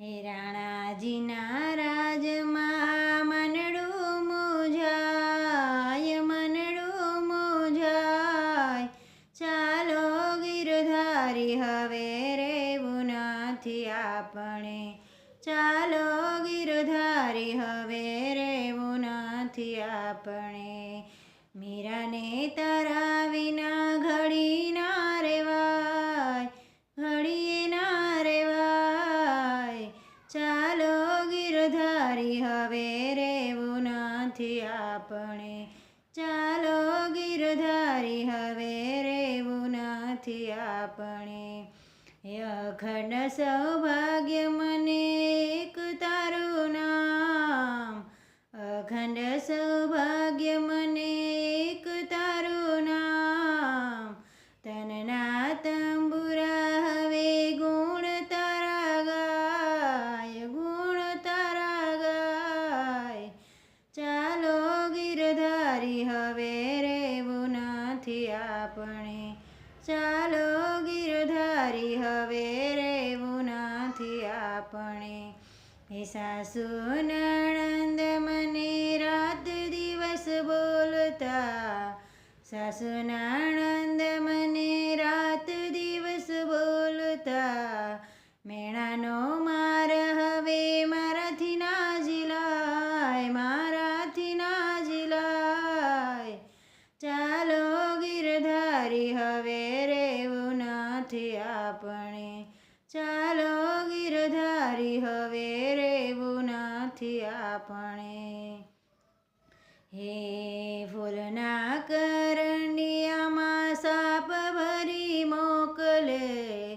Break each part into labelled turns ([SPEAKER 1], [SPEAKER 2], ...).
[SPEAKER 1] હે રાણાજીના રાજમાં મનડું મુજાય મનડું મુજાય. ચાલો ગીરધારી, હવે રેવું નથી આપણે. ચાલો ગીરધારી, હવે રેવું નથી આપણે. મીરાને તારા ચાલો ગીરધારી હવે રેવું નથી આપણે. અખંડ સૌભાગ્ય ગીરધારી હવે રેવું નથી આપણે. હે સાસુ નણંદ મને રાત દિવસ બોલતા. સાસુ નણંદ મને નથી આપણે ચાલો ગીરધારી હવે રેવું નથી આપણે. હે ફૂલના કરંડિયામાં સાપ ભરી મોકલે.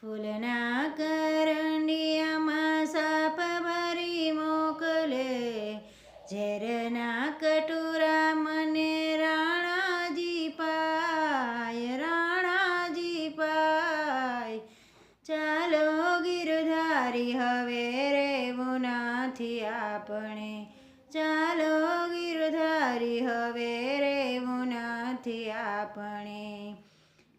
[SPEAKER 1] ફૂલના કરંડિયામાં સાપ ભરી મોકલે. ઝેરના આપણે ચાલો ગીરધારી હવે રેવું નથી આપણે.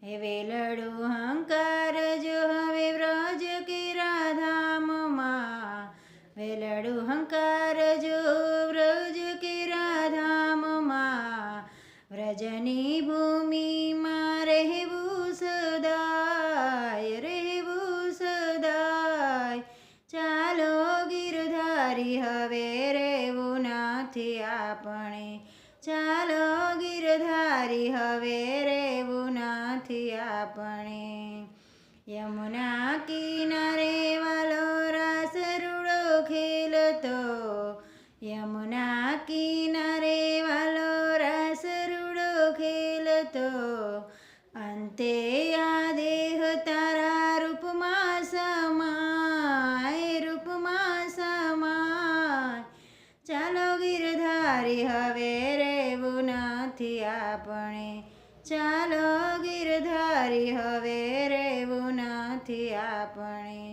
[SPEAKER 1] હે વેલડું હંકાર જો હવે વ્રજ કિરાધામમાં. રાધામમાં વેલડું હંકાર જો વ્રજ કિરાધામમાં. વ્રજની ભૂમિમાં ગીરધારી હવે રેવું નથી આપણે. ચાલો ગીરધારી હવે રેવું નથી આપણે. યમુના કિનારે વાલો રાસ રૂડો ખેલતો. યમુના કિનારે વાલો રાસ રૂડો ખેલતો. અંતે ચાલો ગીરધારી હવે રેવું નથી આપણે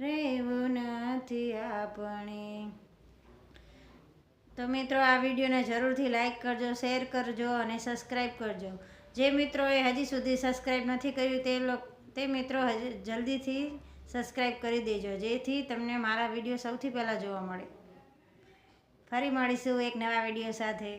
[SPEAKER 1] રેવું નથી આપણે. તો મિત્રો આ વિડીયોને જરૂરથી લાઈક કરજો, શેર કરજો અને સબસ્ક્રાઈબ કરજો. જે મિત્રોએ હજી સુધી સબસ્ક્રાઈબ નથી કર્યું તે લોકો તે મિત્રો જલ્દીથી સબસ્ક્રાઈબ કરી દેજો, જેથી તમને મારા વીડિયો સૌથી પહેલાં જોવા મળે. ફરી મળીશું એક નવા વીડિયો સાથે.